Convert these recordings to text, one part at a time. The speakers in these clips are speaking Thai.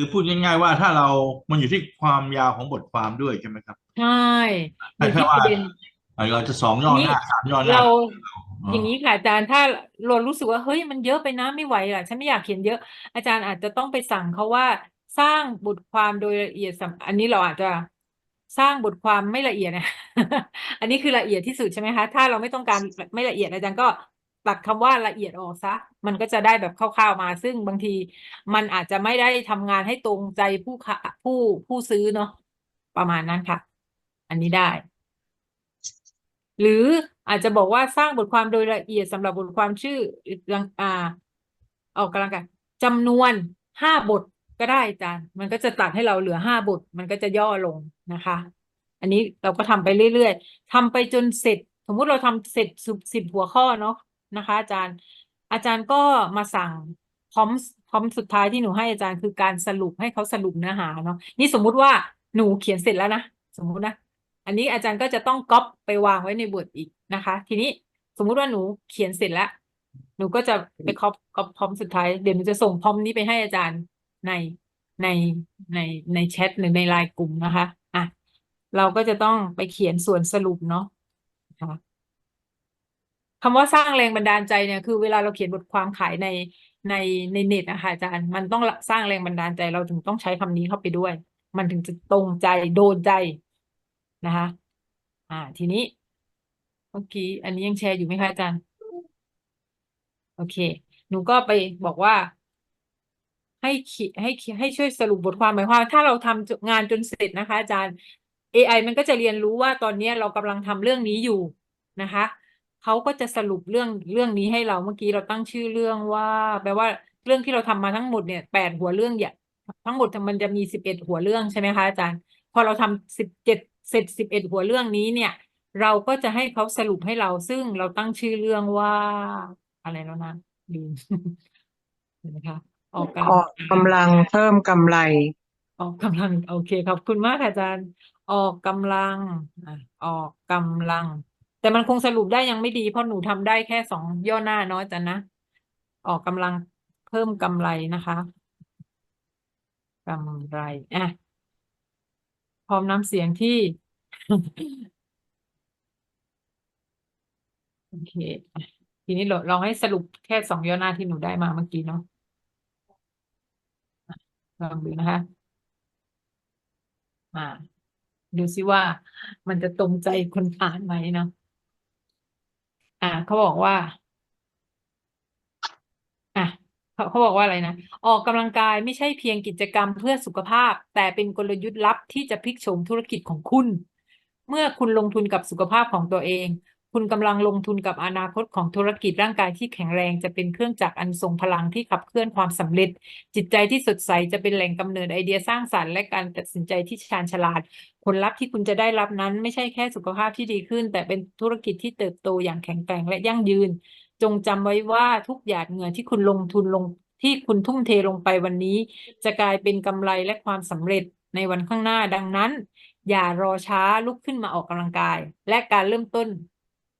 คือพูดง่ายๆว่าถ้าเรา มันอยู่ที่ความยาวของบทความด้วยใช่ไหมครับ ใช่อแต่ยู่ถ้าที่ปว่าระเด็นเราจะสองย่อหน้าสามย่อหน้าเราอ๋ออย่างนี้ค่ะอาจารย์ถ้าเรารู้สึกว่าเฮ้ยมันเยอะไปนะไม่ไหวอะฉันไม่อยากเขียนเยอะ อาจารย์อาจจะต้องไปสั่งเขาว่าสร้างบทความโดยละเอียดสำอันนี้เราอาจจะสร้างบทความไม่ละเอียดนะ อันนี้คือละเอียดที่สุดใช่ไหมคะ ถ้าเราไม่ต้องการไม่ละเอียดอาจารย์ก็ ตัดคำว่าละเอียดออกซะ มันก็จะได้แบบคร่าวๆมา ซึ่งบางทีมันอาจจะไม่ได้ทำงานให้ตรงใจผู้ค้าผู้ผู้ซื้อเนาะประมาณนั้นค่ะ อันนี้ได้ หรืออาจจะบอกว่าสร้างบทความโดยละเอียดสำหรับบทความชื่ออ่าออกกำลังกายจำนวนห้าบทก็ได้จา์มันก็จะตัดให้เราเหลือห้าบท มันก็จะย่อลงนะคะ อันนี้เราก็ทำไปเรื่อยๆทำไปจนเสร็จ สมมุติเราทำเสร็จสิบหัวข้อเนาะ นะคะ อาจารย์ อาจารย์ก็มาสั่งพร้อมพร้อมสุดท้ายที่หนูให้อาจารย์คือการสรุปให้เขาสรุปเนื้อหาเนาะนี่สมมุติว่าหนูเขียนเสร็จแล้วนะสมมุตินะอันนี้อาจารย์ก็จะต้องก๊อปไปวางไว้ในบทอีกนะคะ ทีนี้สมมุติว่าหนูเขียนเสร็จแล้ว หนูก็จะไปก๊อปก๊อปพร้อมสุดท้ายเดี๋ยวหนูจะส่งพร้อมนี้ไปให้อาจารย์ในในในในแชทหรือในไลน์กลุ่มนะคะอะเราก็จะต้องไปเขียนส่วนสรุปเนาะนะคะ คำว่าสร้างแรงบันดาลใจเนี่ยคือเวลาเราเขียนบทความขายในในในเน็ตนะคะอาจารย์มันต้องสร้างแรงบันดาลใจเราถึงต้องใช้คำนี้เข้าไปด้วย มันถึงจะตรงใจโดนใจนะคะ อ่า ทีนี้เมื่อกี้อันนี้ยังแชร์อยู่ไหมคะอาจารย์ โอเค หนูก็ไปบอกว่า ให้ขีให้ให้ช่วยสรุปบทความหมายความถ้าเราทำงานจนเสร็จนะคะ อาจารย์ AI มันก็จะเรียนรู้ว่าตอนนี้เรากำลังทำเรื่องนี้อยู่นะคะ เขาก็จะสรุปเรื่องเรื่องนี้ให้เราเมื่อกี้เราตั้งชื่อเรื่องว่า แปลว่าเรื่องที่เราทำมาทั้งหมดเนี่ยแปดหัวเรื่องเนี่ยทั้งหมดมันจะมีสิบเอ็ดหัวเรื่องใช่ไหมคะอาจารย์ พอเราทำสิบเจ็ดเสร็จสิบเอ็ดหัวเรื่องนี้เนี่ย เราก็จะให้เขาสรุปให้เราซึ่งเราตั้งชื่อเรื่องว่าอะไรแล้วนะลืมเห็นไหมคะออกกำอลัองกกำลังเพิ่มกำไร ออกกำลัง โอเคขอบคุณมากค่ะอาจารย์ ออกกำลังอะออกกำลัง แต่มันคงสรุปได้ยังไม่ดี เพราะหนูทำได้แค่สองย่อหน้าเนาะอาจารย์นะ ออกกำลังเพิ่มกำไรนะคะกำไรอะพร้อมน้ำเสียงที่ โอเค ทีนี้เราลองให้สรุปแค่สองย่อหน้าที่หนูได้มาเมื่อกี้เนาะอะลองดูนะคะอ่าดูซิว่ามันจะตรงใจคนอ่านไหมเนาะ อ่าเขาบอกว่า อะเขาเขาบอกว่าอะไรนะออกกำลังกายไม่ใช่เพียงกิจกรรมเพื่อสุขภาพ แต่เป็นกลยุทธ์ลับที่จะพลิกโฉมธุรกิจของคุณ เมื่อคุณลงทุนกับสุขภาพของตัวเอง คุณกำลังลงทุนกับอนาคตของธุรกิจร่างกายที่แข็งแรงจะเป็นเครื่องจักรอันทรงพลังที่ขับเคลื่อนความสำเร็จ จิตใจที่สดใสจะเป็นแหล่งกำเนิดไอเดียสร้างสรรค์และการตัดสินใจที่ชาญฉลาด ผลลัพธ์ที่คุณจะได้รับนั้นไม่ใช่แค่สุขภาพที่ดีขึ้น แต่เป็นธุรกิจที่เติบโตอย่างแข็งแกร่งและยั่งยืน จงจำไว้ว่าทุกหยาดเหงื่อที่คุณลงทุนลงที่คุณทุ่มเทลงไปวันนี้ จะกลายเป็นกำไรและความสำเร็จในวันข้างหน้าดังนั้น อย่ารอช้าลุกขึ้นมาออกกำลังกาย และการเริ่มต้น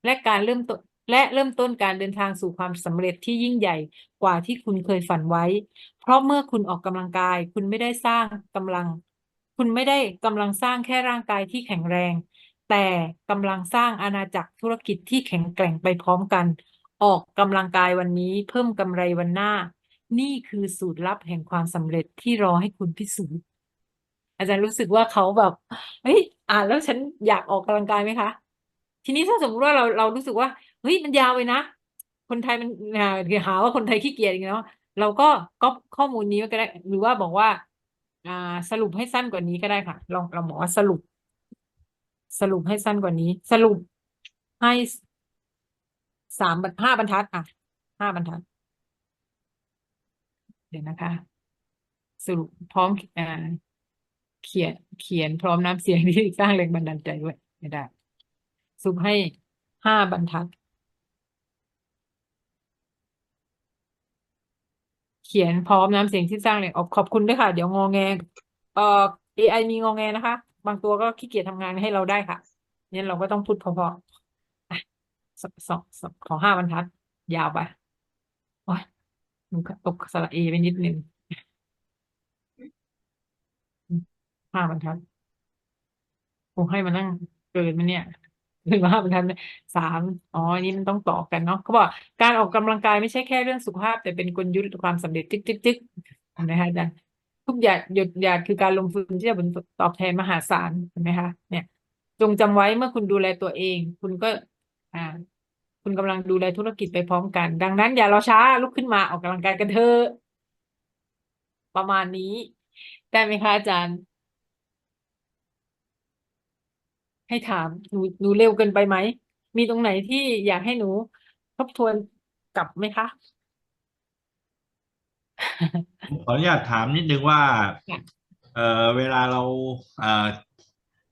และการเริ่มต้นและเริ่มต้นการเดินทางสู่ความสำเร็จที่ยิ่งใหญ่กว่าที่คุณเคยฝันไว้ เพราะเมื่อคุณออกกำลังกาย คุณไม่ได้สร้างกำลัง คุณไม่ได้กำลังสร้างแค่ร่างกายที่แข็งแรง แต่กำลังสร้างอาณาจักรธุรกิจที่แข็งแกร่งไปพร้อมกัน ออกกำลังกายวันนี้เพิ่มกำไรวันหน้า นี่คือสูตรลับแห่งความสำเร็จที่รอให้คุณพิสูจน์อาจารย์รู้สึกว่าเขาแบบเฮ้ยอ่านแล้วฉันอยากออกกำลังกายไหมคะ ทีนี้ถ้าสมมติว่าเราเรารู้สึกว่าเฮ้ยมันยาวไปนะ คนไทยมันหาว่าคนไทยขี้เกียจอีกเนาะเราก็ก๊อปข้อมูลนี้ก็ได้ หรือว่าบอกว่า อ่าสรุปให้สั้นกว่านี้ก็ได้ค่ะ ลองเราบอกว่าสรุป สรุปให้สั้นกว่านี้ สรุปให้สามบรรห้าบรรทัดอะห้าบรรทัด เดี๋ยวนะคะ สรุปพร้อมอ่าเขียนเขียนพร้อมน้ำเสียงที่สร้างแรงบันดาลใจด้วยไม่ได้ สรุปให้ห้าบรรทัด เขียนพร้อมน้ำเสียงที่สร้างเลยออกขอบคุณด้วยค่ะ เดี๋ยวงอแงเอ่อ AI มีงอแงนะคะ บางตัวก็ขี้เกียจทำงานให้เราได้ค่ะงั้นเราก็ต้องพูดพอๆอะสองสองขอห้าบรรทัด ยาวไปโอ้ยหนูตกสระเอไปนิดนึงห้าบรรทัดคงให้มานั่งเกินมันเนี่ย หรือว่าห้าบรรทัดเนี่ยสามอ๋ออันนี้มันต้องต่อกันเนาะเขาบอกการออกกำลังกายไม่ใช่แค่เรื่องสุขภาพ แต่เป็นกลยุทธ์ความสำเร็จจึ๊กจึ๊กจึ๊กนไหมคะอาจารย์ทุกหยาดหยดหยาดคือการลงทุนที่จะผลตอบแทนมหาศาลเห็นไหมคะเนี่ย จงจำไว้เมื่อคุณดูแลตัวเอง คุณก็ อ่า คุณกำลังดูแลธุรกิจไปพร้อมกัน ดังนั้นอย่ารอช้าลุกขึ้นมาออกกำลังกายกันเถอะประมาณนี้ ได้ไหมคะอาจารย์ ให้ถามหนูหนูเร็วเกินไปไหม มีตรงไหนที่อยากให้หนูทบทวนกลับไหมคะผมขออนุญาตถามนิดนึงว่าค่ะเอ่อเวลาเราเอ่อ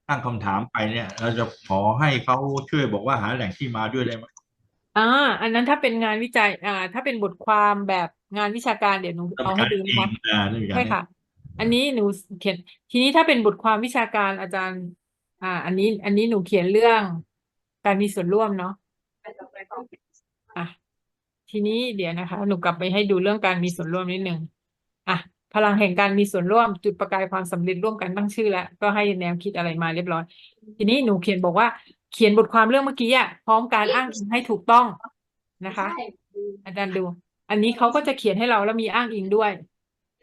ตั้งคำถามไปเนี่ย เราจะขอให้เขาช่วยบอกว่าหาแหล่งที่มาด้วยได้ไหมอ่าอันนั้นถ้าเป็นงานวิจัย อ่า ถ้าเป็นบทความแบบงานวิชาการเดี๋ยวหนูต้องเอากาให้รดูเอนะคะงอ่านี่อย่างใช่นี้ค่ะ อันนี้หนูเขียนทีนี้ถ้าเป็นบทความวิชาการอาจารย์ อ่า อันนี้ อันนี้หนูเขียนเรื่องการมีส่วนร่วมเนาะอะทีนี้เดี๋ยวนะคะ หนูกลับไปให้ดูเรื่องการมีส่วนร่วมนิดนึงอะพลังแห่งการมีส่วนร่วมจุดประกายความสำเร็จร่วมกันตั้งชื่อแล้วก็ให้แนวคิดอะไรมาเรียบร้อย ทีนี้หนูเขียนบอกว่าเขียนบทความเรื่องเมื่อกี้อะพร้อมการอ้างอิงให้ถูกต้องนะคะ อาจารย์ดู อันนี้เขาก็จะเขียนให้เราแล้วมีอ้างอิงด้วย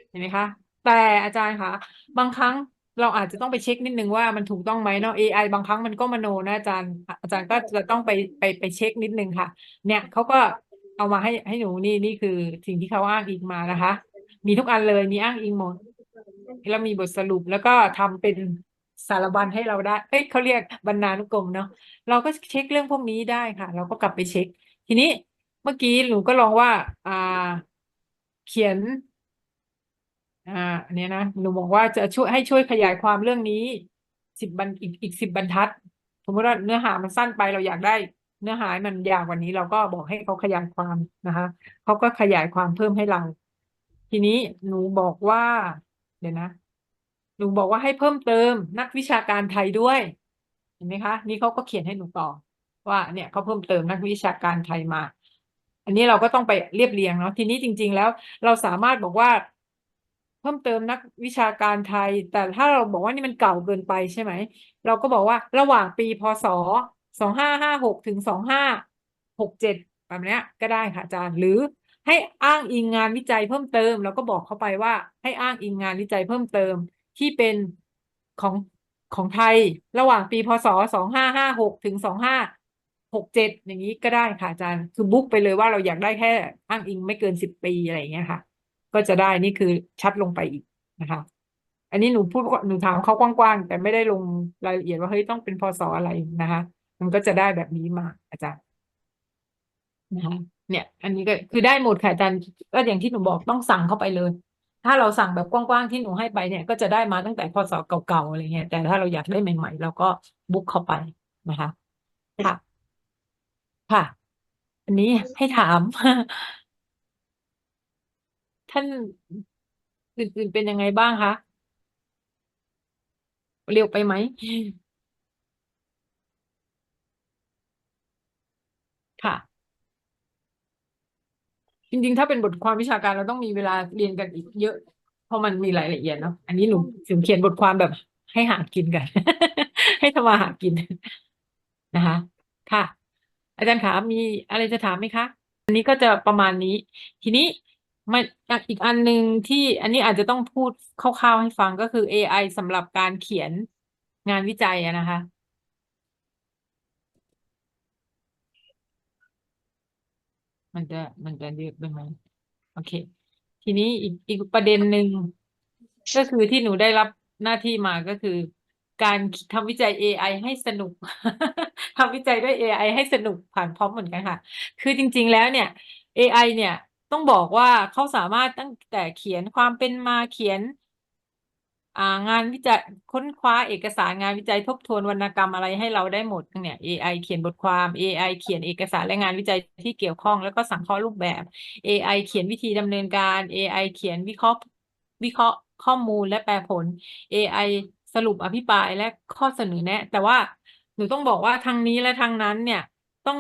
เห็นไหมคะ แต่อาจารย์คะบางครั้ง เราอาจจะต้องไปเช็คนิดนึงว่ามันถูกต้องไหมเนาะ AI บางครั้งมันก็มโนนะอาจารย์ อาจารย์ก็จะต้องไปไปไปเช็คนิดนึงค่ะ เนี่ยเขาก็เอามาให้ให้หนูนี่นี่คือสิ่งที่เขาอ้างอิงมานะคะ มีทุกอันเลยมีอ้างอิงหมดแล้วมีบทสรุปแล้วก็ทำเป็นสารบัญให้เราได้ เอ้ยเขาเรียกบรรณานุกรมเนาะ เราก็เช็คเรื่องพวกนี้ได้ค่ะ เราก็กลับไปเช็ค ทีนี้เมื่อกี้หนูก็ลองว่า อ่า เขียน อ่าอันนี้นะหนูบอกว่าจะช่วยให้ช่วยขยายความเรื่องนี้สิบบรรอีกอีกสิบบรรทัด สมมติว่าเนื้อหามันสั้นไปเราอยากได้ เนื้อหามันยาวกว่านี้ เราก็บอกให้เขาขยายความนะคะเขาก็ขยายความเพิ่มให้เรา ทีนี้หนูบอกว่า เดี๋ยวนะหนูบอกว่าให้เพิ่มเติมนักวิชาการไทยด้วยเห็นไหมคะ นี่เขาก็เขียนให้หนูต่อ ว่าเนี่ยเขาเพิ่มเติมนักวิชาการไทยมา อันนี้เราก็ต้องไปเรียบเรียงเนาะทีนี้จริง ๆ แล้ว เราสามารถบอกว่า พิ่มเติมนักวิชาการไทย แต่ถ้าเราบอกว่านี่มันเก่าเกินไปใช่ไหม เราก็บอกว่าระหว่างปีพศสองห้าห้าหกถึงสองห้าหกเจ็ดแบบนี้ก็ได้ค่ะอาจารย์ หรือให้อ้างอิงงานวิจัยเพิ่มเติมเราก็บอกเขาไปว่าให้อ้างอิงงานวิจัยเพิ่มเติมที่เป็นของของไทย ระหว่างปีพศสองห้าห้าหกถึงสองห้าหกเจ็ดอย่างนี้ก็ได้ค่ะอาจารย์ คือบุ๊กไปเลยว่าเราอยากได้แค่อ้างอิงไม่เกินสิบปีอะไรอย่างเงี้ยค่ะ ก็จะได้นี่คือชัดลงไปอีกนะคะ อันนี้หนูพูดหนูถามเขากว้างๆแต่ไม่ได้ลงรายละเอียดว่าเฮ้ยต้องเป็นพศอะไรนะคะ มันก็จะได้แบบนี้มาอาจารย์นะคะเนี่ย อันนี้ก็คือได้หมดค่ะอาจารย์ก็อย่างที่หนูบอกต้องสั่งเข้าไปเลย ถ้าเราสั่งแบบกว้างๆที่หนูให้ไปเนี่ย ก็จะได้มาตั้งแต่พศเก่าๆอะไรเงี้ยแต่ถ้าเราอยากได้ใหม่ๆเราก็บุ๊กเข้าไปนะคะค่ะ ค่ะ อันนี้ให้ถาม ท่านอื่นๆเป็นยังไงบ้างคะ เร็วไปไหม ค่ะ จริงๆ ถ้าเป็นบทความวิชาการเราต้องมีเวลาเรียนกันอีกเยอะ เพราะมันมีรายละเอียดเนาะ อันนี้หนูถึงเขียนบทความแบบให้หากินกัน ให้ทำมาหากินนะคะ ค่ะ อาจารย์ขามีอะไรจะถามไหมคะ อันนี้ก็จะประมาณนี้ ทีนี้ มันอีกอันหนึ่งที่อันนี้อาจจะต้องพูดคร่าวๆให้ฟังก็คือ AI สำหรับการเขียนงานวิจัยอะนะคะ มันจะมันจะเยอะไปไหมโอเค ทีนี้อีกอีกประเด็นหนึ่งก็คือที่หนูได้รับหน้าที่มาก็คือ การทำวิจัย AI ให้สนุก ทำวิจัยด้วย AI ให้สนุกผ่านพร้อมเหมือนกันค่ะ คือจริง ๆ แล้วเนี่ย AI เนี่ย ต้องบอกว่าเขาสามารถตั้งแต่เขียนความเป็นมาเขียน อ่างานวิจัยค้นคว้าเอกสารงานวิจัยทบทวนวรรณกรรมอะไรให้เราได้หมดเนี่ย AI เขียนบทความ AI เขียนเอกสารและงานวิจัยที่เกี่ยวข้องแล้วก็สังเคราะห์รูปแบบ AI เขียนวิธีดำเนินการ AI เขียนวิเคราะห์วิเคราะห์ข้อมูลและแปลผล AI สรุปอภิปรายและข้อเสนอแนะ แต่ว่าหนูต้องบอกว่าทางนี้และทางนั้นเนี่ยต้อง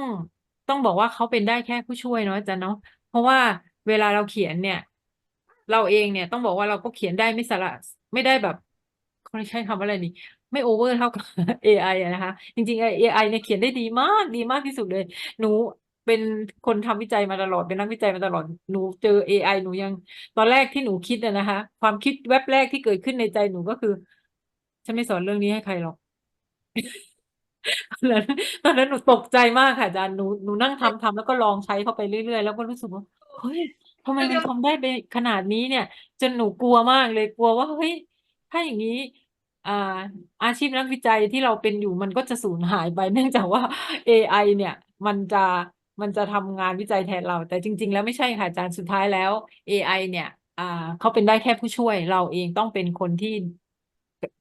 ต้องบอกว่าเขาเป็นได้แค่ผู้ช่วยเนาะจารย์เนาะ ราะว่าเวลาเราเขียนเนี่ย เราเองเนี่ยต้องบอกว่าเราก็เขียนได้ไม่สระไม่ได้แบบเขาใช้คำว่าอะไรนี่ไม่โอเวอร์เท่ากับ AI อนะคะ จริงๆ AI เนี่ยเขียนได้ดีมากดีมากที่สุดเลย หนูเป็นคนทำวิจัยมาตลอดเป็นนักวิจัยมาตลอดหนูเจอ AI หนูยัง ตอนแรกที่หนูคิดนะคะ ความคิดแวบแรกที่เกิดขึ้นในใจหนูก็คือ ฉันไม่สอนเรื่องนี้ให้ใครหรอก ตอนนั้นตอนนั้นหนูตกใจมากค่ะอาจารย์หนูหนูนั่งทำทำแล้วก็ลองใช้เข้าไปเรื่อย ๆ แล้วก็รู้สึกว่าเฮ้ยทำไมมันทำได้ไปขนาดนี้เนี่ย จนหนูกลัวมากเลยกลัวว่าเฮ้ยถ้าอย่างนี้อ่าอาชีพนักวิจัยที่เราเป็นอยู่มันก็จะสูญหายไปเนื่องจากว่า AI เนี่ย มันจะมันจะทำงานวิจัยแทนเรา แต่จริง ๆ แล้วไม่ใช่ค่ะอาจารย์สุดท้ายแล้ว AI เนี่ยอ่าเขาเป็นได้แค่ผู้ช่วยเราเองต้องเป็นคนที่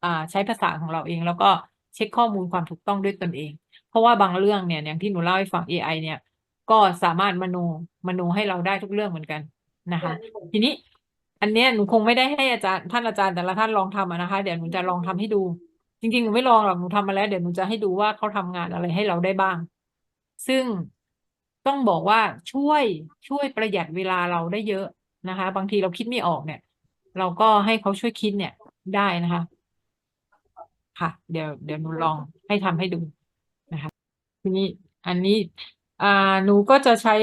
อ่าใช้ภาษาของเราเองแล้วก็ เช็คข้อมูลความถูกต้องด้วยตนเอง เพราะว่าบางเรื่องเนี่ยอย่างที่หนูเล่าให้ฟัง AI เนี่ย ก็สามารถมโนมโนให้เราได้ทุกเรื่องเหมือนกันนะคะ ทีนี้ อันเนี้ยหนูคงไม่ได้ให้อาจารย์ท่านอาจารย์แต่ละท่านลองทำอะนะคะ เดี๋ยวหนูจะลองทำให้ดู จริงๆหนูไม่ลองหรอกหนูทำมาแล้ว เดี๋ยวหนูจะให้ดูว่าเขาทำงานอะไรให้เราได้บ้าง ซึ่งต้องบอกว่าช่วยช่วยประหยัดเวลาเราได้เยอะนะคะ บางทีเราคิดไม่ออกเนี่ย เราก็ให้เขาช่วยคิดเนี่ยได้นะคะ ค่ะ เดี๋ยวเดี๋ยวหนูลองให้ทำให้ดูนะคะ ทีนี้อันนี้อ่าหนูก็จะใช้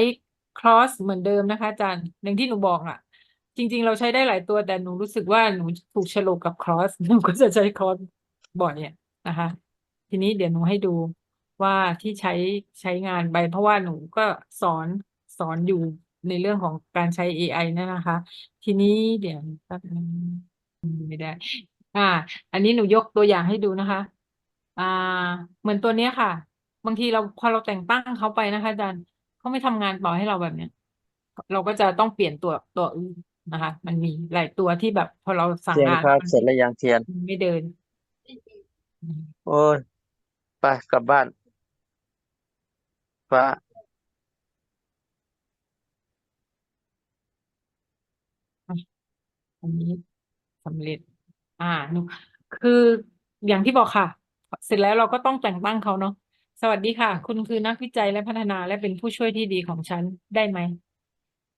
cross เหมือนเดิมนะคะอาจารย์อย่างที่หนูบอกอะ จริง ๆ เราใช้ได้หลายตัวแต่หนูรู้สึกว่าหนูถูกโฉลกกับ cross หนูก็จะใช้ cross บ่อยเนี่ยนะคะ ทีนี้เดี๋ยวหนูให้ดูว่าที่ใช้ใช้งานไปเพราะว่าหนูก็สอนสอนอยู่ในเรื่องของการใช้ AI นั่นนะคะ ทีนี้เดี๋ยวแป๊บนึงไม่ได้ อ่า อันนี้หนูยกตัวอย่างให้ดูนะคะ อ่า เหมือนตัวเนี้ยค่ะ บางทีเราพอเราแต่งตั้งเขาไปนะคะอาจารย์เขาไม่ทำงานต่อให้เราแบบเนี้ย เราก็จะต้องเปลี่ยนตัวตัวอื่นนะคะ มันมีหลายตัวที่แบบพอเราสั่งเทียนงานครับ มันเสร็จแล้วยังเทียน มันไม่เดิน โอ้ยไปกลับบ้านฟ้าอันนี้สำเร็จ อ่าหนูคืออย่างที่บอกค่ะ เสร็จแล้วเราก็ต้องแต่งตั้งเขาเนาะสวัสดีค่ะ คุณคือนักวิจัยและพัฒนาและเป็นผู้ช่วยที่ดีของฉันได้ไหม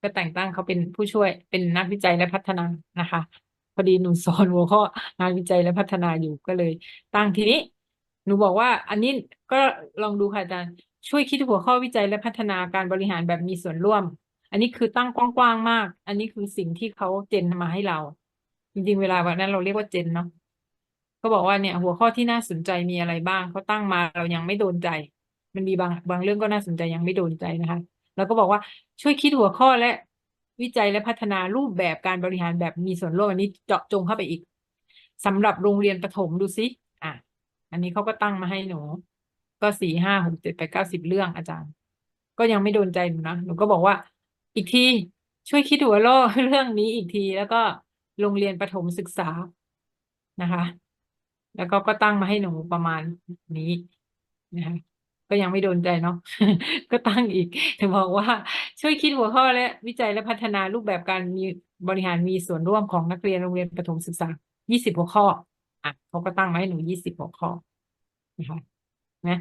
ก็แต่งตั้งเขาเป็นผู้ช่วยเป็นนักวิจัยและพัฒนานะคะ พอดีหนูสอนหัวข้องานวิจัยและพัฒนาอยู่ก็เลย ตั้งทีนี้ หนูบอกว่า อันนี้ก็ลองดูค่ะอาจารย์ช่วยคิดหัวข้อวิจัยและพัฒนาการบริหารแบบมีส่วนร่วม อันนี้คือตั้งกว้างๆมาก อันนี้คือสิ่งที่เขาเจนมาให้เรา จริงๆ เวลาวันนั้นเราเรียกว่าเจนเนาะก็บอกว่าเนี่ย หัวข้อที่น่าสนใจมีอะไรบ้างเขาตั้งมาเรายังไม่โดนใจ มันมีบางบางเรื่องก็น่าสนใจยังไม่โดนใจนะคะแล้วก็บอกว่าช่วยคิดหัวข้อและวิจัยและพัฒนารูปแบบการบริหารแบบมีส่วนร่วมอันนี้เจาะจงเข้าไปอีกสำหรับโรงเรียนประถมดูซิอะ อันนี้เขาก็ตั้งมาให้หนู ก็สี่ห้าหกเจ็ดแปดเก้าสิบเรื่องอาจารย์ ก็ยังไม่โดนใจหนูนะหนูก็บอกว่า อีกทีช่วยคิดหัวข้อเรื่องนี้อีกทีแล้วก็ โรงเรียนประถมศึกษานะคะ แล้วก็ก็ตั้งมาให้หนูประมาณนี้นะคะก็ยังไม่โดนใจเนาะก็ตั้งอีกถึงบอกว่าช่วยคิดหัวข้อและวิจัยและพัฒนารูปแบบการมีบริหารมีส่วนร่วมของนักเรียนโรงเรียนประถมศึกษา 20 หัวข้อ อะเขาก็ตั้งมาให้หนู 20 หัวข้อนะคะนะ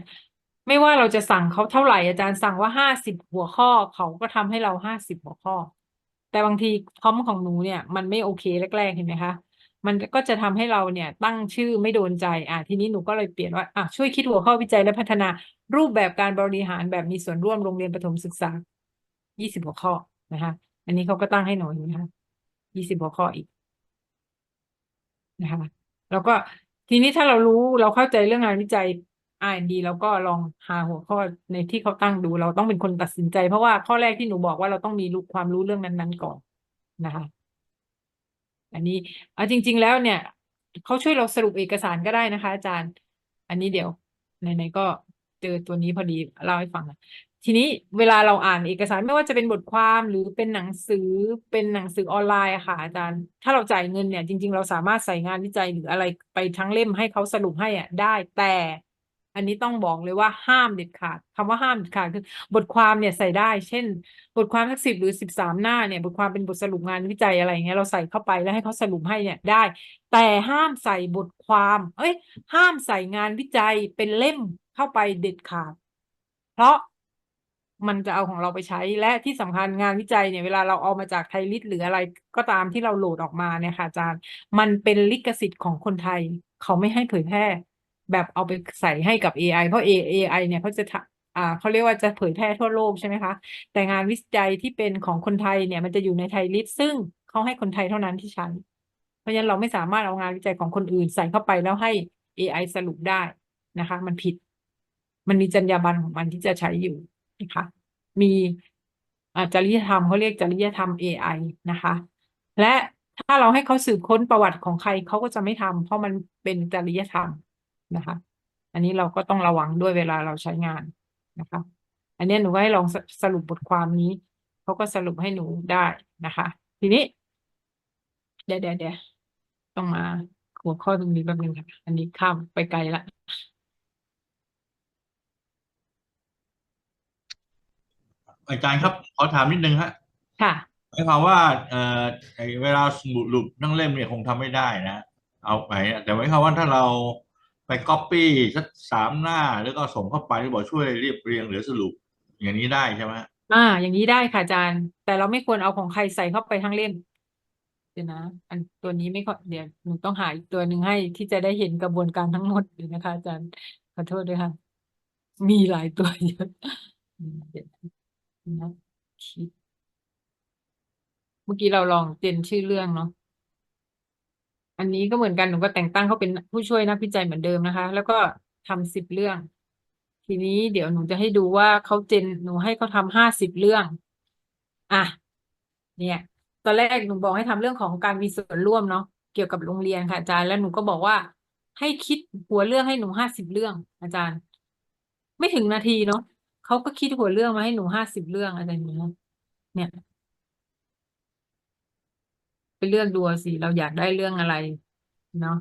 ไม่ว่าเราจะสั่งเขาเท่าไหร่อาจารย์สั่งว่าห้าสิบหัวข้อ เขาก็ทำให้เราห้าสิบหัวข้อ แต่บางทีพร้อมของหนูเนี่ยมันไม่โอเคแรก ๆ เห็นไหมคะ มันก็จะทำให้เราเนี่ยตั้งชื่อไม่โดนใจ อะทีนี้หนูก็เลยเปลี่ยนว่าอะช่วยคิดหัวข้อวิจัยและพัฒนารูปแบบการบริหารแบบมีส่วนร่วมโรงเรียนประถมศึกษา 20 หัวข้อนะคะ อันนี้เขาก็ตั้งให้หนูอยู่นะคะ20 หัวข้ออีกนะคะ แล้วก็ทีนี้ถ้าเรารู้เราเข้าใจเรื่องงานวิจัย R&D แล้วก็ลองหาหัวข้อในที่เขาตั้งดู เราต้องเป็นคนตัดสินใจ เพราะว่าข้อแรกที่หนูบอกว่าเราต้องมีรู้ความรู้เรื่องนั้นๆก่อนนะคะ อันนี้เอาจริง ๆ แล้วเนี่ยเขาช่วยเราสรุปเอกสารก็ได้นะคะ อาจารย์ อันนี้เดี๋ยวไหนๆก็เจอตัวนี้พอดีเล่าให้ฟังนะทีนี้เวลาเราอ่านเอกสารไม่ว่าจะเป็นบทความหรือเป็นหนังสือเป็นหนังสือออนไลน์ค่ะอาจารย์ ถ้าเราจ่ายเงินเนี่ย จริง ๆ เราสามารถใส่งานวิจัยหรืออะไรไปทั้งเล่มให้เขาสรุปให้อะได้แต่ อันนี้ต้องบอกเลยว่าห้ามเด็ดขาดคำว่าห้ามเด็ดขาดคือบทความเนี่ยใส่ได้ เช่น บทความสักสิบหรือสิบสามหน้าเนี่ย บทความเป็นบทสรุปงานวิจัยอะไรเงี้ยเราใส่เข้าไปแล้วให้เขาสรุปให้เนี่ยได้ แต่ห้ามใส่บทความ เอ้ย ห้ามใส่งานวิจัยเป็นเล่มเข้าไปเด็ดขาด เพราะมันจะเอาของเราไปใช้และที่สำคัญงานวิจัยเนี่ยเวลาเราเอามาจากไทยลิสต์หรืออะไรก็ตามที่เราโหลดออกมาเนี่ยค่ะอาจารย์ มันเป็นลิขสิทธิ์ของคนไทย เขาไม่ให้เผยแพร่ แบบเอาไปใส่ให้กับ AI เพราะ AI เนี่ยเขาจะทำอ่าเขาเรียกว่าจะเผยแพร่ทั่วโลกใช่ไหมคะ แต่งานวิจัยที่เป็นของคนไทยเนี่ย มันจะอยู่ในไทยลิสต์ซึ่งเขาให้คนไทยเท่านั้นที่ใช้ เพราะฉะนั้นเราไม่สามารถเอางานวิจัยของคนอื่นใส่เข้าไปแล้วให้ AI สรุปได้นะคะ มันผิด มันมีจรรยาบรรณของมันที่จะใช้อยู่นะคะ มีอาจริยธรรมเขาเรียกจริยธรรม AI นะคะ และถ้าเราให้เขาสืบค้นประวัติของใครเขาก็จะไม่ทำเพราะมันเป็นจริยธรรม นะคะ อันนี้เราก็ต้องระวังด้วยเวลาเราใช้งานนะคะ อันนี้หนูก็ให้ลองสสรุปบทความนี้เขาก็สรุปให้หนูได้นะคะ ทีนี้ เดี๋ยวเดี๋ยวเดี๋ยวต้องมาหัวข้อตรงนี้แป๊บนึงค่ะ อันนี้ข้ามไปไกลละอาจารย์ครับขอถามนิดนึงฮะ ค่ะหมายความว่าเอ่อไอ้เวลาสมุดหลุดทั้งเล่มเนี่ยคงทำไม่ได้นะ เอาไปนะแต่หมายความว่าถ้าเรา ไปก๊อปปี้สักสามหน้าแล้วก็ส่งเข้าไปแล้วบอกช่วยเรียบเรียงหรือสรุป อย่างนี้ได้ใช่ไหมอ่า อย่างนี้ได้ค่ะอาจารย์ แต่เราไม่ควรเอาของใครใส่เข้าไปทั้งเล่มเดี๋ยวนะ อันตัวนี้ไม่ค่อยเดี๋ยวหนูต้องหาอีกตัวหนึ่งให้ที่จะได้เห็นกระบวนการทั้งหมดเลยนะคะอาจารย์ขอโทษด้วยค่ะ มีหลายตัวเยอะเดี๋ยวนะคิดเมื่อกี้เราลองเจนชื่อเรื่องเนาะ อันนี้ก็เหมือนกันหนูก็แต่งตั้งเขาเป็นผู้ช่วยนักวิจัยเหมือนเดิมนะคะ แล้วก็ทำสิบเรื่อง ทีนี้เดี๋ยวหนูจะให้ดูว่าเขาเจนหนูให้เขาทำห้าสิบเรื่อง อะ เนี่ย ตอนแรกหนูบอกให้ทำเรื่องของการมีส่วนร่วมเนาะเกี่ยวกับโรงเรียนค่ะอาจารย์แล้วหนูก็บอกว่า ให้คิดหัวเรื่องให้หนูห้าสิบเรื่อง อาจารย์ ไม่ถึงนาทีเนาะเขาก็คิดหัวเรื่องมาให้หนูห้าสิบเรื่องอะไรย่างเงี้ยเนี่ย เลือกดูสิเราอยากได้เรื่องอะไรเนาะ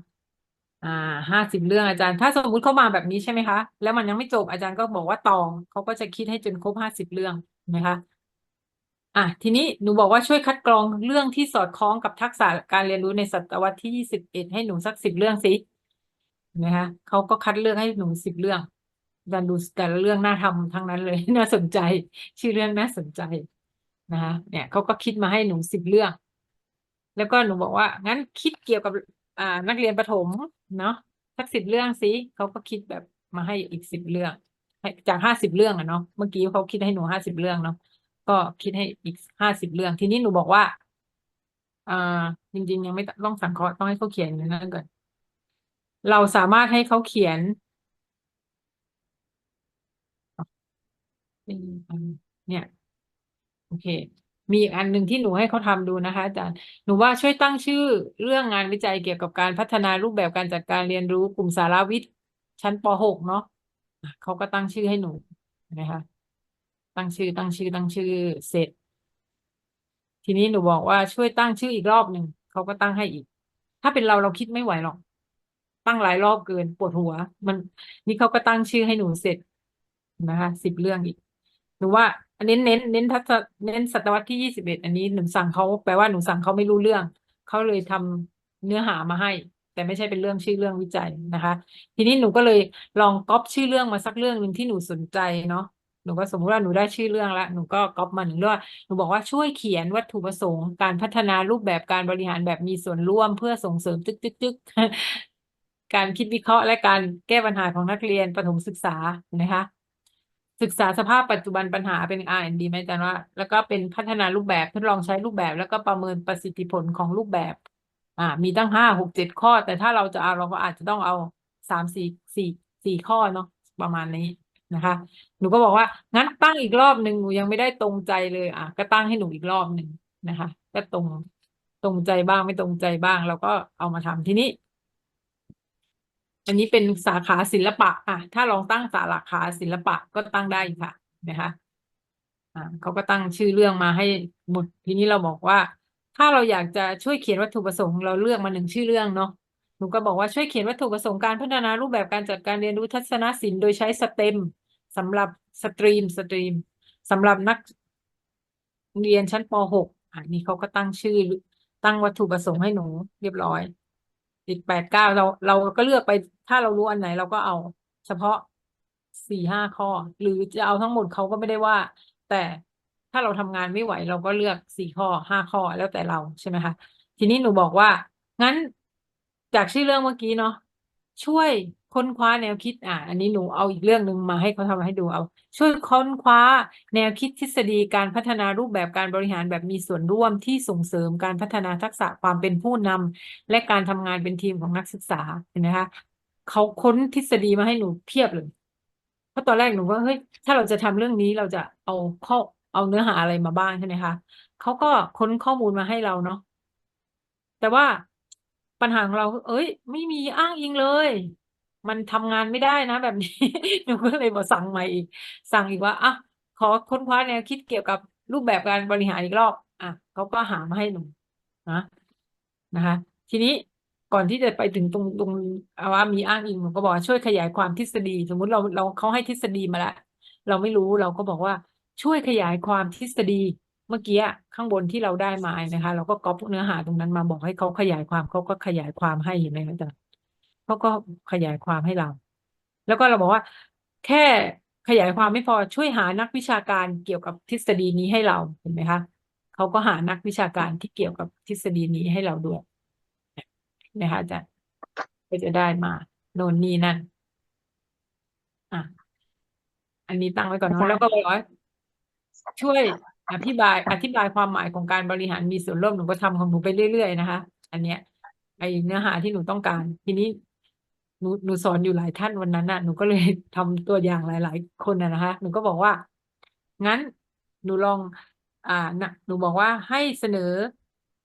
อ่าห้าสิบเรื่องอาจารย์ ถ้าสมมุติเข้ามาแบบนี้ใช่ไหมคะ แล้วมันยังไม่จบอาจารย์ก็บอกว่าต่อเขาก็จะคิดให้จนครบห้าสิบเรื่องนะคะอะทีนี้หนูบอกว่าช่วยคัดกรองเรื่องที่สอดคล้องกับทักษะการเรียนรู้ในศตวรรษที่ยี่สิบเอ็ดให้หนูสักสิบเรื่องสิเห็นะคะเขาก็คัดเลือกให้หนูสิบเรื่องอาจารย์ดูแต่ละเรื่องน่าทำทั้งนั้นเลยน่าสนใจ ชื่อเรื่องน่าสนใจนะคะเนี่ยเขาก็คิดมาให้หนูสิบเรื่อง แล้วก็หนูบอกว่า งั้นคิดเกี่ยวกับอ่านักเรียนประถมเนาะสักสิบเรื่องสิเขาก็คิดแบบมาให้อีกสิบเรื่องจากห้าสิบเรื่องอะเนาะเมื่อกี้เขาคิดให้หนูห้าสิบเรื่องเนาะก็คิดให้อีกห้าสิบเรื่อง ทีนี้หนูบอกว่าอ่าจริง ๆ ยังไม่ต้องสังเคราะห์ต้องให้เขาเขียนนั้นก่อนเราสามารถให้เขาเขียนเนี่ย โอเค มีอีกอันหนึ่งที่หนูให้เขาทำดูนะคะอาจารย์ หนูว่าช่วยตั้งชื่อเรื่องงานวิจัยเกี่ยวกับการพัฒนารูปแบบการจัดการเรียนรู้กลุ่มสารวิทย์ชั้นป .6 เนาะอะเขาก็ตั้งชื่อให้หนูนะคะตั้งชื่อตั้งชื่อตั้งชื่อเสร็จ ทีนี้หนูบอกว่าช่วยตั้งชื่ออีกรอบหนึ่งเขาก็ตั้งให้อีก ถ้าเป็นเราเราคิดไม่ไหวหรอก ตั้งหลายรอบเกินปวดหัว มันนี่เขาก็ตั้งชื่อให้หนูเสร็จนะคะสิบเรื่องอีกหนูว่า เน้นเน้นเน้นทัศเน้นศตวรรษที่ยี่สิบเอ็ดอันนี้หนูสั่งเขาแปลว่าหนูสั่งเขาไม่รู้เรื่อง เขาเลยทำเนื้อหามาให้ แต่ไม่ใช่เป็นเรื่องชื่อเรื่องวิจัยนะคะ ทีนี้หนูก็เลยลองก๊อปชื่อเรื่องมาสักเรื่องหนึ่งที่หนูสนใจเนาะหนูก็สมมติว่าหนูได้ชื่อเรื่องแล้วหนูก็ก๊อปมาหนึ่งเรื่องหนูบอกว่าช่วยเขียนวัตถุประสงค์การพัฒนารูปแบบการบริหารแบบมีส่วนร่วมเพื่อส่งเสริมจึกจึกจึกการคิดวิเคราะห์และการแก้ปัญหาของนักเรียนประถมศึกษานะคะ ศึกษาสภาพปัจจุบันปัญหาเป็น R&D ไหมอาจารย์ว่า แล้วก็เป็นพัฒนารูปแบบทดลองใช้รูปแบบ แล้วก็ประเมินประสิทธิผลของรูปแบบ อ่า มีตั้งห้าหกเจ็ดข้อ แต่ถ้าเราจะเอาเราก็อาจจะต้องเอาสามสี่สี่สี่ข้อเนาะประมาณนี้นะคะ หนูก็บอกว่างั้นตั้งอีกรอบหนึ่งหนูยังไม่ได้ตรงใจเลย อะ ก็ตั้งให้หนูอีกรอบหนึ่งนะคะ ก็ตรงตรงใจบ้างไม่ตรงใจบ้าง เราก็เอามาทำทีนี้ อันนี้เป็นสาขาศิลปะอะถ้าลองตั้งสาขาศิลปะก็ตั้งได้ค่ะนะคะอ่าเขาก็ตั้งชื่อเรื่องมาให้หมดทีนี้เราบอกว่า ถ้าเราอยากจะช่วยเขียนวัตถุประสงค์ เราเลือกมาหนึ่งชื่อเรื่องเนาะหนูก็บอกว่าช่วยเขียนวัตถุประสงค์การพัฒนารูปแบบการจัดการเรียนรู้ทัศนศิลป์โดยใช้สเต็มสำหรับสตรีมสตรีมสำหรับนักเรียนชั้นป .6 อ่านี่เขาก็ตั้งชื่อตั้งวัตถุประสงค์ให้หนูเรียบร้อย อีกแปดเก้าเราเราก็เลือกไปถ้าเรารู้อันไหน เราก็เอาเฉพาะสี่ห้าข้อ หรือจะเอาทั้งหมดเขาก็ไม่ได้ว่า แต่ถ้าเราทำงานไม่ไหว เราก็เลือกสี่ข้อห้าข้อแล้วแต่เราใช่ไหมคะทีนี้หนูบอกว่า งั้นจากชื่อเรื่องเมื่อกี้เนาะ ช่วยค้นคว้าแนวคิด อะอันนี้หนูเอาอีกเรื่องหนึ่งมาให้เขาทำให้ดูเอา ช่วยค้นคว้าแนวคิดทฤษฎีการพัฒนารูปแบบการบริหารแบบมีส่วนร่วมที่ส่งเสริมการพัฒนาทักษะความเป็นผู้นำและการทำงานเป็นทีมของนักศึกษาเห็นไหมคะเขาค้นทฤษฎีมาให้หนูเพียบเลยเพราะตอนแรกหนูว่าเฮ้ยถ้าเราจะทำเรื่องนี้เราจะเอาข้อเอาเนื้อหาอะไรมาบ้างใช่ไหมคะเขาก็ค้นข้อมูลมาให้เราเนาะแต่ว่า ปัญหาของเราเอ้ย ไม่มีอ้างอิงเลย มันทำงานไม่ได้นะ แบบนี้หนูก็เลยบอกสั่งใหม่อีก สั่งอีกว่าอะขอค้นคว้าแนวคิดเกี่ยวกับรูปแบบการบริหารอีกรอบ อะเขาก็หามาให้หนูนะนะคะ ทีนี้ก่อนที่จะไปถึงตรงตรงเอาว่ามีอ้างอิงหนูก็บอกช่วยขยายความทฤษฎี สมมุติเราเราเขาให้ทฤษฎีมาแล้วเราไม่รู้เราก็บอกว่าช่วยขยายความทฤษฎี เมื่อกี้ข้างบนที่เราได้มานะคะ เราก็ก๊อปเนื้อหาตรงนั้นมาบอกให้เขาขยายความเขาก็ขยายความให้เห็นไหมคะอาจารย์เขาก็ขยายความให้เรา แล้วก็เราบอกว่า แค่ขยายความไม่พอช่วยหานักวิชาการเกี่ยวกับทฤษฎีนี้ให้เราเห็นไหมคะเขาก็หานักวิชาการที่เกี่ยวกับทฤษฎีนี้ให้เราด้วยนะคะอาจารย์ก็จะได้มาโน่นนี่นั่นอะอันนี้ตั้งไว้ก่อนเนะแล้วก็บอกว่าช่วย อธิบาย อธิบายความหมายของการบริหารมีส่วนร่วมหนูก็ทำของหนูไปเรื่อยๆนะคะ อันเนี้ย ไอเนื้อหาที่หนูต้องการ ทีนี้หนูหนูสอนอยู่หลายท่านวันนั้นน่ะหนูก็เลยทำตัวอย่างหลาย ๆ คนนะนะคะ หนูก็บอกว่า งั้นหนูลอง อ่านะหนูบอกว่าให้เสนอ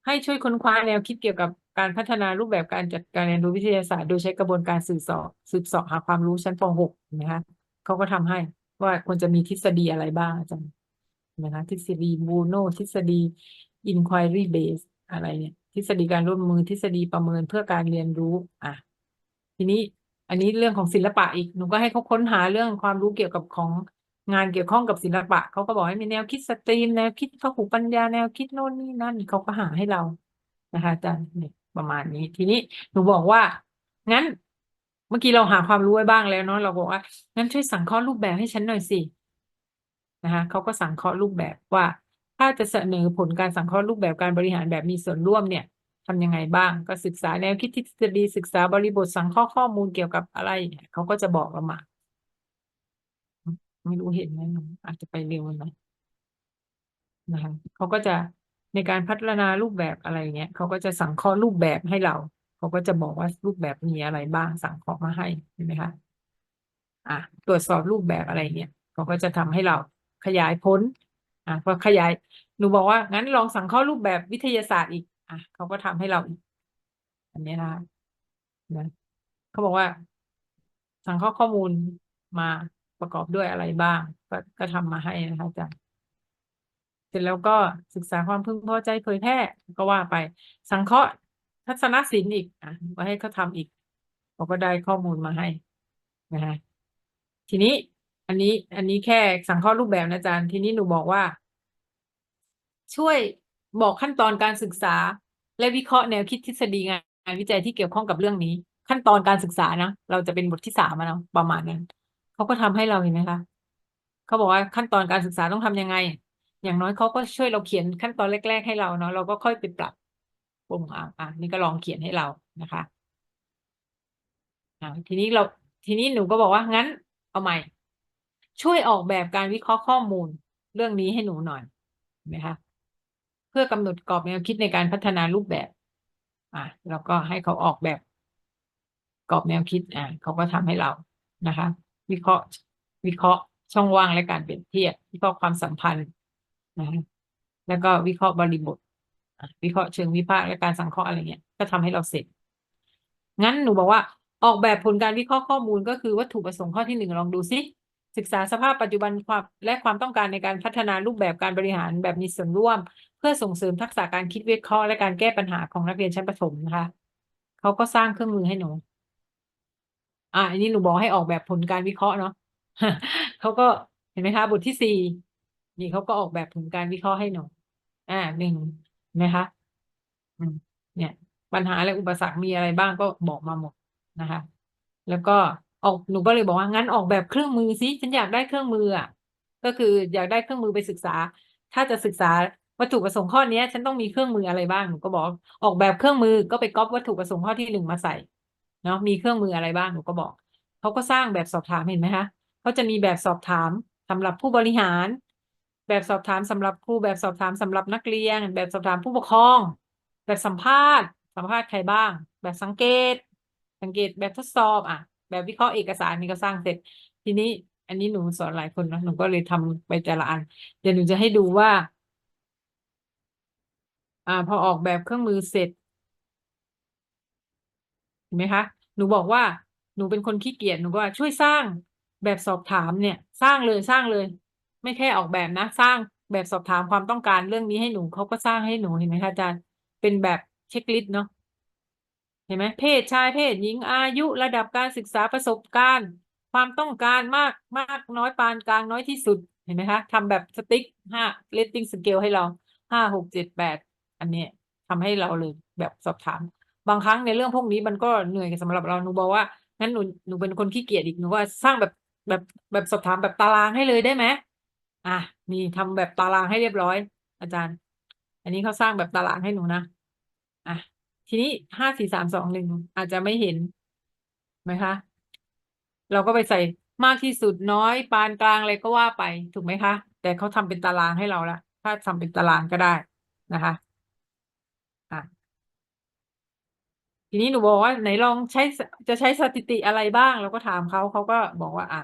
ให้ช่วยค้นคว้าแนวคิดเกี่ยวกับการพัฒนารูปแบบการจัดการเรียนรู้วิทยาศาสตร์ โดยใช้กระบวนการสืบสอบสืบสอบหาความรู้ชั้นป .6 นะคะเขาก็ทำให้ว่าควรจะมีทฤษฎีอะไรบ้างอาจารย์ นะคะทฤษฎีบูโนทฤษฎี inquiry base อะไรเนี่ย ทฤษฎีการร่วมมือทฤษฎีประเมินเพื่อการเรียนรู้ อะ ทีนี้อันนี้เรื่องของศิลปะอีกหนูก็ให้เขาค้นหาเรื่องความรู้เกี่ยวกับของงานเกี่ยวข้องกับศิลปะเขาก็บอกให้มีแนวคิดสตรีมแนวคิดพหุปัญญาแนวคิดโน่นนี่นั่นเขาก็หาให้เรานะคะอาจารย์ประมาณนี้ ทีนี้หนูบอกว่า งั้น เมื่อกี้เราหาความรู้ไว้บ้างแล้วเนาะเราบอกว่างั้นช่วยสั่งข้อรูปแบบให้ฉันหน่อยสิ นะคะเขาก็สั่งข้อรูปแบบว่า ถ้าจะเสนอผลการสังเคราะห์รูปแบบการบริหารแบบมีส่วนร่วมเนี่ยทำยังไงบ้างก็ศึกษาแนวคิดทฤษฎีศึกษาบริบทสังเคราะห์ข้อมูลเกี่ยวกับอะไรเนี่ยเขาก็จะบอกเรามา ไม่รู้เห็นไหมหนูอาจจะไปเร็วหน่อยนะคะเขาก็จะในการพัฒนารูปแบบอะไรเงี้ยเขาก็จะสังเคราะห์รูปแบบให้เราเขาก็จะบอกว่ารูปแบบมีอะไรบ้างสังเคราะห์มาให้เห็นไหมคะอะตรวจสอบรูปแบบอะไรเงี้ยเขาก็จะทำให้เรา ขยายผลอะพอขยายหนูบอกว่างั้นลองสั่งข้อรูปแบบวิทยาศาสตร์อีกอะเขาก็ทำให้เราอีกอันนี้นะนะเขาบอกว่า สั่งข้อข้อมูลมาประกอบด้วยอะไรบ้าง ก็ก็ทำมาให้นะคะอาจารย์เสร็จแล้วก็ศึกษาความพึงพอใจเผยแพร่ก็ว่าไป สังเคราะห์ทัศนศิลป์อีกอะก็ให้เขาทำอีกเขาก็ได้ข้อมูลมาให้นะคะทีนี้ อันนี้ อันนี้แค่สังเคราะห์รูปแบบนะอาจารย์ ทีนี้หนูบอกว่า ช่วยบอกขั้นตอนการศึกษา และวิเคราะห์แนวคิดทฤษฎีงานวิจัยที่เกี่ยวข้องกับเรื่องนี้ ขั้นตอนการศึกษานะเราจะเป็นบทที่สามนะประมาณนั้นเขาก็ทำให้เราเห็นไหมคะเขาบอกว่าขั้นตอนการศึกษาต้องทำยังไง อย่างน้อยเขาก็ช่วยเราเขียนขั้นตอนแรก ๆ ให้เราเนาะเราก็ค่อยไปปรับปรุงอะอะนี่ก็ลองเขียนให้เรานะคะอ่าทีนี้เราทีนี้หนูก็บอกว่างั้น เอาใหม่ ช่วยออกแบบการวิเคราะห์ข้อมูลเรื่องนี้ให้หนูหน่อยเห็นไหมคะเพื่อกำหนดกรอบแนวคิดในการพัฒนารูปแบบ อะแล้วก็ให้เขาออกแบบกรอบแนวคิดอะเขาก็ทำให้เรานะคะ วิเคราะห์ วิเคราะห์ช่องว่างและการเปรียบเทียบวิเคราะห์ความสัมพันธ์นะแล้วก็วิเคราะห์บริบทอะวิเคราะห์เชิงวิพากษ์และการสังเคราะห์อะไรเงี้ยก็ทำให้เราเสร็จ งั้นหนูบอกว่าออกแบบผลการวิเคราะห์ข้อมูลก็คือวัตถุประสงค์ข้อที่หนึ่งลองดูซิ ศึกษาสภาพปัจจุบันความและความต้องการในการพัฒนารูปแบบการบริหารแบบมีส่วนร่วม เพื่อส่งเสริมทักษะการคิดวิเคราะห์และการแก้ปัญหาของนักเรียนชั้นประถมนะคะเขาก็สร้างเครื่องมือให้หนูอ่าอันนี้หนูบอกให้ออกแบบผลการวิเคราะห์เนาะเขาก็เห็นไหมคะ บทที่สี่นี่เขาก็ออกแบบผลการวิเคราะห์ให้หนูอ่าหนึ่งเห็นไหมคะอืมเนี่ย ปัญหาและอุปสรรคมีอะไรบ้างก็บอกมาหมดนะคะ แล้วก็ ออกหนูก็เลยบอกว่างั้นออกแบบเครื่องมือสิฉันอยากได้เครื่องมืออะก็คืออยากได้เครื่องมือไปศึกษา ถ้าจะศึกษาวัตถุประสงค์ข้อเนี้ยฉันต้องมีเครื่องมืออะไรบ้างหนูก็บอก ออกแบบเครื่องมือก็ไปก๊อปวัตถุประสงค์ข้อที่หนึ่งมาใส่เนาะมีเครื่องมืออะไรบ้างหนูก็บอกเขาก็สร้างแบบสอบถามเห็นไหมคะเขาจะมีแบบสอบถามสำหรับผู้บริหาร แบบสอบถามสำหรับครูแบบสอบถามสำหรับนักเรียน แบบสอบถามผู้ปกครอง แบบสัมภาษณ์ สัมภาษณ์ใครบ้าง แบบสังเกต สังเกตแบบทดสอบอะ แบบวิเคราะห์เอกสารนี่ก็สร้างเสร็จ ทีนี้ อันนี้หนูสอนหลายคนนะหนูก็เลยทำไปแต่ละอัน เดี๋ยวหนูจะให้ดูว่า อ่า พอออกแบบเครื่องมือเสร็จเห็นไหมคะหนูบอกว่าหนูเป็นคนขี้เกียจหนูก็ว่าช่วยสร้างแบบสอบถามเนี่ย สร้างเลยสร้างเลย ไม่แค่ออกแบบนะ สร้างแบบสอบถามความต้องการเรื่องนี้ให้หนูเขาก็สร้างให้หนูเห็นไหมคะอาจารย์เป็นแบบเช็คลิสต์เนาะ เห็นไหมเพศชายเพศหญิงอายุระดับการศึกษาประสบการณ์ ความต้องการมากมากน้อยปานกลางน้อยที่สุดเห็นไหมคะทำแบบสติ๊กห้า rating scale ให้เราห้าหกเจ็ดแปดอันนี้ทำให้เราเลยแบบสอบถาม บางครั้งในเรื่องพวกนี้มันก็เหนื่อยสำหรับเราหนูบอกว่างั้นหนูหนูเป็นคนขี้เกียจอีกหนูว่าสร้างแบบแบบแบบสอบถามแบบตารางให้เลยได้ไหมอะนี่ทำแบบตารางให้เรียบร้อย อาจารย์ อันนี้เขาสร้างแบบตารางให้หนูนะอะ ทีนี้ห้าสี่สามสองหนึ่งอาจจะไม่เห็นไหมคะ เราก็ไปใส่มากที่สุดน้อยปานกลางอะไรก็ว่าไปถูกไหมคะ แต่เขาทำเป็นตารางให้เราละถ้าทำเป็นตารางก็ได้นะคะอะทีนี้หนูบอกว่าไหนลองใช้จะใช้สถิติอะไรบ้าง เราก็ถามเขาเขาก็บอกว่า อะ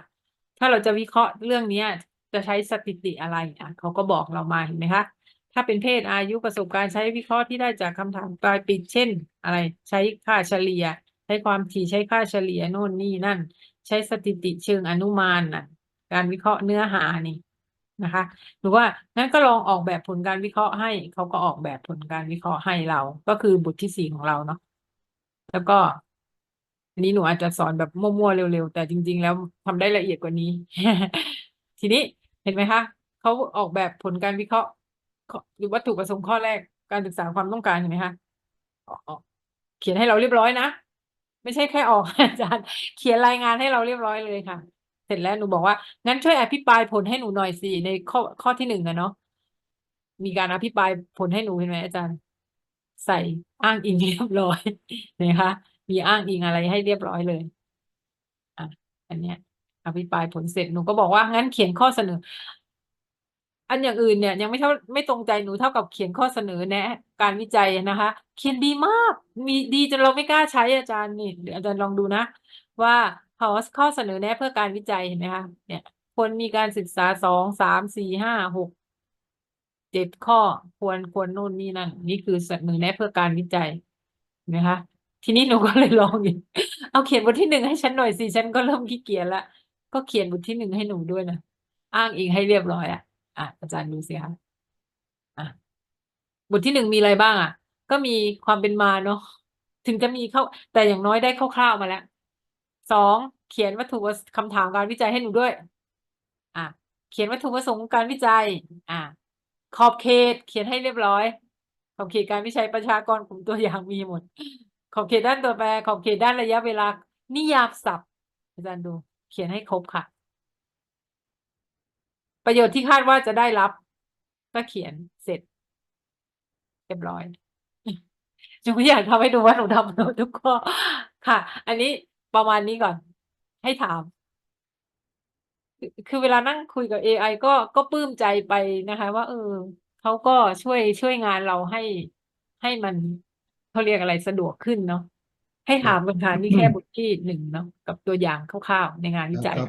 ถ้าเราจะวิเคราะห์เรื่องเนี้ย จะใช้สถิติอะไรอะเขาก็บอกเรามาเห็นไหมคะ ถ้าเป็นเพศอายุประสบการณ์ใช้วิเคราะห์ที่ได้จากคำถามปลายปิดเช่น อะไร ใช้ค่าเฉลี่ย ใช้ความถี่ใช้ค่าเฉลี่ยโน่นนี่นั่น ใช้สถิติเชิงอนุมานน่ะ การวิเคราะห์เนื้อหานี่นะคะ หรือว่างั้นก็ลองออกแบบผลการวิเคราะห์ให้เขาก็ออกแบบผลการวิเคราะห์ให้เรา ก็คือบทที่สี่ของเราเนาะแล้วก็อันนี้หนูอาจจะสอนแบบมั่วๆเร็วๆแต่จริง ๆ แล้วทำได้ละเอียดกว่านี้ ทีนี้เห็นไหมคะเขาออกแบบผลการวิเคราะห์ ข้อหรือวัตถุประสงค์ข้อแรกการศึกษาความต้องการเห็นไหมคะออกเขียนให้เราเรียบร้อยนะไม่ใช่แค่ออกอาจารย์ เขียนรายงานให้เราเรียบร้อยเลยค่ะ เสร็จแล้วหนูบอกว่างั้นช่วยอภิปรายผลให้หนูหน่อยสิในข้อข้อที่หนึ่งอะเนาะมีการอภิปรายผลให้หนูเห็นไหมอาจารย์ ใส่อ้างอิงเรียบร้อยนะคะมีอ้างอิงอะไรให้เรียบร้อยเลยอะอันเนี้ยอภิปรายผลเสร็จหนูก็บอกว่างั้นเขียนข้อเสนอ อันอย่างอื่นเนี่ยยังไม่เท่าไม่ตรงใจหนูเท่ากับเขียนข้อเสนอแนะ การวิจัยนะคะ เขียนดีมาก มีดีจนเราไม่กล้าใช้อาจารย์นี่เดี๋ยวอาจารย์ลองดูนะ ว่าขอข้อเสนอแนะเพื่อการวิจัยเห็นไหมคะเนี่ยควรมีการศึกษาสองสามสี่ห้าหกเจ็ดข้อควรควรโน่นนี่นั่นนี่คือเสนอแนะเพื่อการวิจัยเห็นไหมคะทีนี้หนูก็เลยลองอีกเอาเขียนบทที่หนึ่งให้ฉันหน่อยสิฉันก็เริ่มขี้เกียจละก็เขียนบทที่หนึ่งให้หนูด้วยนะอ้างอิงให้เรียบร้อยอะ อะอาจารย์ดูสิคะอะบทที่หนึ่งมีอะไรบ้างอะ ก็มีความเป็นมาเนาะถึงจะมีเข้า แต่อย่างน้อยได้คร่าวๆมาแล้วสองเขียนวัตถุประคำถามการวิจัยให้หนูด้วย อะ เขียนวัตถุประสงค์การวิจัย อะขอบเขตเขียนให้เรียบร้อยขอบเขตการวิจัยประชากรกลุ่มตัวอย่างมีหมด ขอบเขตด้านตัวแปรขอบเขตด้านระยะเวลา นิยามศัพท์อาจารย์ดู เขียนให้ครบค่ะ ประโยชน์ที่คาดว่าจะได้รับ ก็เขียนเสร็จเรียบร้อยหนูอยากทำให้ดูว่าหนูทำหนูทุกข้อค่ะ อันนี้ประมาณนี้ก่อน ให้ถาม คือเวลานั่งคุยกับ AI ก็ก็ปลื้มใจไปนะคะ ว่าเออเขาก็ช่วยช่วยงานเราให้ให้มันเขาเรียกอะไรสะดวกขึ้นเนาะให้ถามคำถามนี่แค่บทที่หนึ่งเนาะกับตัวอย่างคร่าวๆในงานวิจัย